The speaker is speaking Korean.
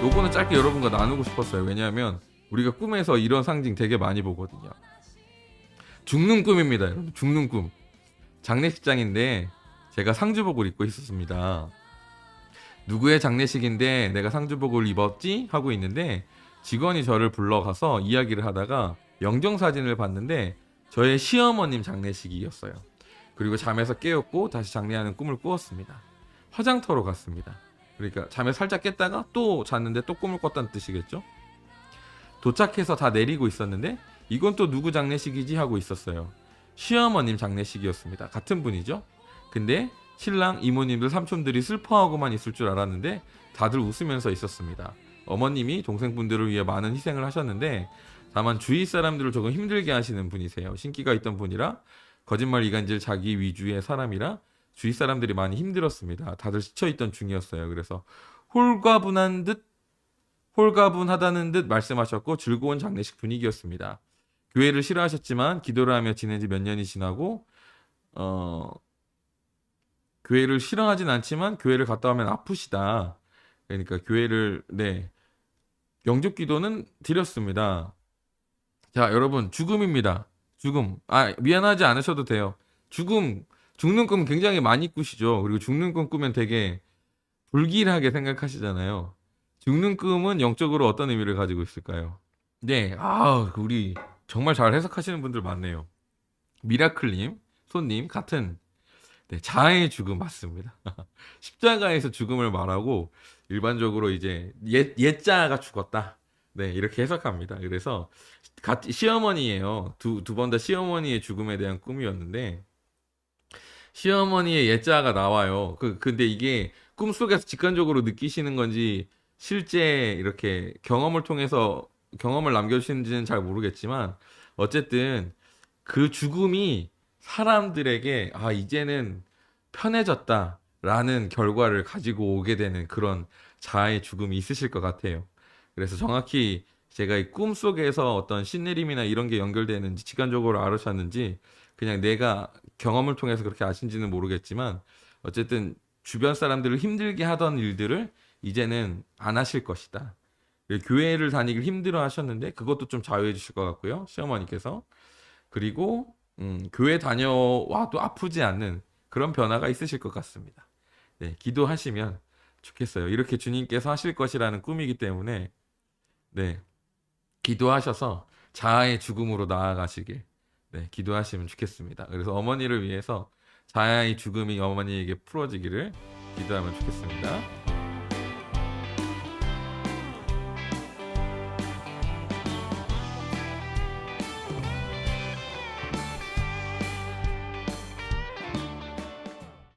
요거는 짧게 여러분과 나누고 싶었어요. 왜냐하면 우리가 꿈에서 이런 상징 되게 많이 보거든요. 죽는 꿈입니다, 여러분. 죽는 꿈. 장례식장인데 제가 상주복을 입고 있었습니다. 누구의 장례식인데 내가 상주복을 입었지 하고 있는데 직원이 저를 불러가서 이야기를 하다가 영정 사진을 봤는데 저의 시어머님 장례식이었어요. 그리고 잠에서 깨었고 다시 장례하는 꿈을 꾸었습니다. 화장터로 갔습니다. 그러니까 잠에 살짝 깼다가 또 잤는데 또 꿈을 꿨다는 뜻이겠죠? 도착해서 다 내리고 있었는데 이건 또 누구 장례식이지 하고 있었어요. 시어머님 장례식이었습니다. 같은 분이죠? 근데 신랑, 이모님들, 삼촌들이 슬퍼하고만 있을 줄 알았는데 다들 웃으면서 있었습니다. 어머님이 동생분들을 위해 많은 희생을 하셨는데 다만 주위 사람들을 조금 힘들게 하시는 분이세요. 신기가 있던 분이라 거짓말 이간질 자기 위주의 사람이라 주위 사람들이 많이 힘들었습니다. 다들 지쳐있던 중이었어요. 그래서 홀가분한 듯 홀가분하다는 듯 말씀하셨고 즐거운 장례식 분위기였습니다. 교회를 싫어하셨지만 기도를 하며 지낸 지 몇 년이 지나고 어 교회를 싫어하진 않지만 교회를 갔다 오면 아프시다. 그러니까 교회를 네 영접 기도는 드렸습니다. 자 여러분 죽음입니다. 죽음 아 미안하지 않으셔도 돼요. 죽음 죽는 꿈 굉장히 많이 꾸시죠. 그리고 죽는 꿈 꾸면 되게 불길하게 생각하시잖아요. 죽는 꿈은 영적으로 어떤 의미를 가지고 있을까요? 네, 아, 우리 정말 잘 해석하시는 분들 많네요. 미라클님, 손님 같은 네, 자아의 죽음 맞습니다. 십자가에서 죽음을 말하고 일반적으로 이제 옛 옛자가 죽었다. 네, 이렇게 해석합니다. 그래서 같- 시어머니예요. 두 두 번 다 시어머니의 죽음에 대한 꿈이었는데 시어머니의 옛자가 나와요. 그 근데 이게 꿈속에서 직관적으로 느끼시는 건지 실제 이렇게 경험을 통해서 경험을 남겨주시는지는 잘 모르겠지만 어쨌든 그 죽음이 사람들에게 아 이제는 편해졌다라는 결과를 가지고 오게 되는 그런 자아의 죽음이 있으실 것 같아요. 그래서 정확히 제가 이 꿈 속에서 어떤 신내림이나 이런 게 연결되는지 직관적으로 알으셨는지 그냥 내가 경험을 통해서 그렇게 아신지는 모르겠지만 어쨌든 주변 사람들을 힘들게 하던 일들을 이제는 안 하실 것이다. 교회를 다니길 힘들어 하셨는데 그것도 좀 자유해 주실 것 같고요. 시어머니께서. 그리고 음, 교회 다녀와도 아프지 않는 그런 변화가 있으실 것 같습니다. 네, 기도하시면 좋겠어요. 이렇게 주님께서 하실 것이라는 꿈이기 때문에 네, 기도하셔서 자아의 죽음으로 나아가시길 네, 기도하시면 좋겠습니다. 그래서 어머니를 위해서 자아의 죽음이 어머니에게 풀어지기를 기도하면 좋겠습니다.